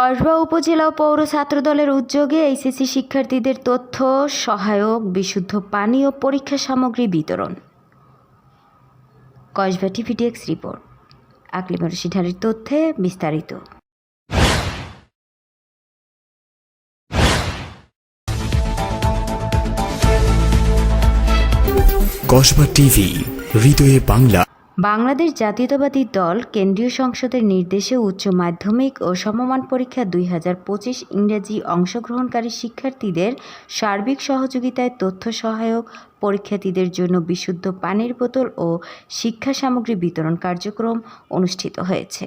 কসবা উপজেলা পৌর ছাত্রদলের উদ্যোগে এইচএসসি শিক্ষার্থীদের তথ্য, সহায়ক, বিশুদ্ধ পানি ও পরীক্ষা সামগ্রী বিতরণ। কসবা টিভিডিএক্স রিপোর্ট। আকলিমা রশিদারের তথ্যে বিস্তারিত। কসবা টিভি, হৃদয়ে বাংলা। বাংলাদেশ জাতীয়তাবাদী দল কেন্দ্রীয় সংসদের নির্দেশে উচ্চ মাধ্যমিক ও সমমান পরীক্ষা দুই হাজার পঁচিশ ইংরেজি অংশগ্রহণকারী শিক্ষার্থীদের সার্বিক সহযোগিতায় তথ্য সহায়ক পরীক্ষার্থীদের জন্য বিশুদ্ধ পানির বোতল ও শিক্ষা সামগ্রী বিতরণ কার্যক্রম অনুষ্ঠিত হয়েছে।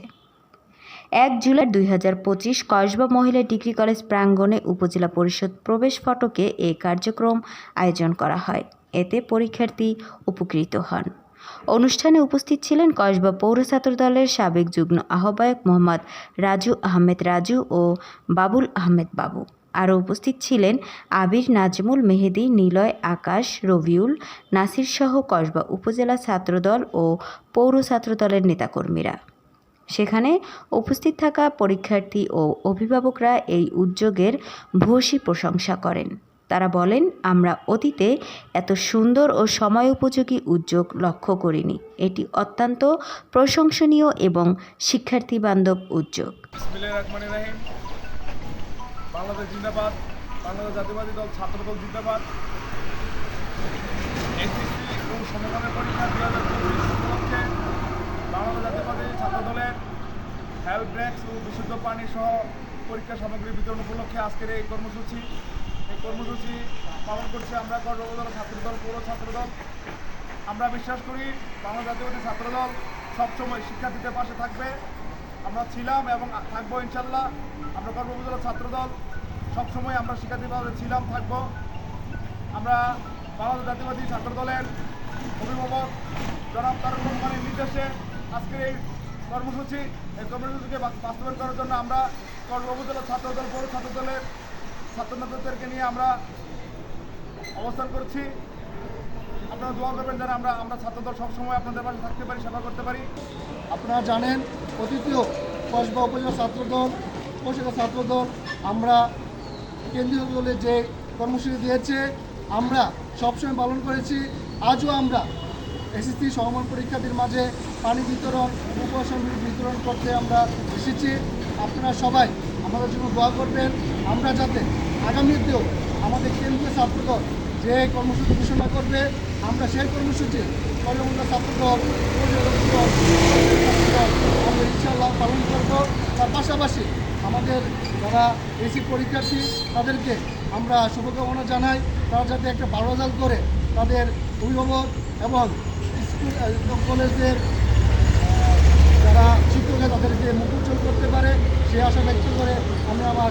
এক জুলাই দুই হাজার পঁচিশ কসবা মহিলা ডিগ্রি কলেজ প্রাঙ্গণে উপজেলা পরিষদ প্রবেশ ফটকে এ কার্যক্রম আয়োজন করা হয়। এতে পরীক্ষার্থী উপকৃত হন। অনুষ্ঠানে উপস্থিত ছিলেন কসবা পৌর ছাত্র দলের সাবেক যুগ্ম আহ্বায়ক মোহাম্মদ রাজু আহমেদ রাজু ও বাবুল আহমেদ বাবু। আরও উপস্থিত ছিলেন আবির নাজমুল মেহেদি, নিলয় আকাশ, রবিউল নাসির সহ কসবা উপজেলা ছাত্রদল ও পৌর ছাত্রদলের নেতাকর্মীরা। সেখানে উপস্থিত থাকা পরীক্ষার্থী ও অভিভাবকরা এই উদ্যোগের ভূয়সী প্রশংসা করেন। তারা বলেন, আমরা অতীতে এত সুন্দর ও সময় উপযোগী উদ্যোগ লক্ষ্য করিনি। এটি অত্যন্ত প্রশংসনীয় এবং শিক্ষার্থী বান্ধব উদ্যোগ বাংলাদেশ জিন্দাবাদ, বাংলাদেশ জাতীয়বাদী দল ছাত্র জিন্দাবাদ। এসএসসি এবং সমমানের পরীক্ষা দুই হাজার চব্বিশ উপলক্ষে বাংলাদেশ জাতীয়বাদী ছাত্র হেলথ ব্রেক্স ও বিশুদ্ধ পানি সহ পরীক্ষা সামগ্রী বিতরণ উপলক্ষে আজকের এই কর্মসূচি। কর্মসূচি পালন করছে আমরা কর্মদল ছাত্রদল, পৌর ছাত্রদল। আমরা বিশ্বাস করি বাংলা জাতীয়বাদী ছাত্রদল সবসময় শিক্ষার্থীদের পাশে থাকবে। আমরা ছিলাম এবং থাকব ইনশাল্লাহ। আমরা কর্মবিদল ছাত্রদল। সবসময় আমরা শিক্ষার্থীদের পাশে ছিলাম, থাকব। আমরা বাংলাদেশ জাতীয়বাদী ছাত্রদলের অভিভাবক জনাব তারক রহমানের নির্দেশে আজকের এই কর্মসূচি, এই কর্মসূচিকে বাস্তবায়ন করার জন্য আমরা কর্মবিদল ছাত্রদল, পৌর ছাত্রদলের ছাত্রনেতাদেরকে নিয়ে আমরা অবস্থান করছি। আপনারা দোয়া করবেন যেন আমরা আমরা ছাত্রদল সবসময় আপনাদের পাশে থাকতে পারি, সেবা করতে পারি। আপনারা জানেন, অতীতীয় কসবা উপজেলা ছাত্রদল উপজেলা ছাত্রদল, আমরা কেন্দ্রীয় দলে যে কর্মসূচি দিয়েছে, আমরা সবসময় পালন করেছি। আজও আমরা এসএসসি সহমান পরীক্ষার্থীর মাঝে পানি বিতরণ উপবাসন বিতরণ করতে আমরা এসেছি। আপনারা সবাই আমাদের জন্য দোয়া করবেন। আমরা যাতে আগামীতেও আমাদের কেন্দ্রীয় ছাত্রদল যে কর্মসূচি ঘোষণা করবে আমরা সেই কর্মসূচি কর্মমূল্য ছাত্রদল আমরা ইনশাল্লাহ পালন করব। তার পাশাপাশি আমাদের যারা এসি পরীক্ষার্থী তাদেরকে আমরা শুভকামনা জানাই। তারা যাতে একটা ভালো রেজাল্ট করে তাদের অভিভাবক এবং স্কুল আহ, কলেজের যারা শিক্ষক তাদেরকে মুখ উজ্জ্বল করতে পারে সেই আশা ব্যক্ত করে আমি আমার সংক্ষিপ্ত বক্তব্য শেষ করছি আল্লাহ হাফিজ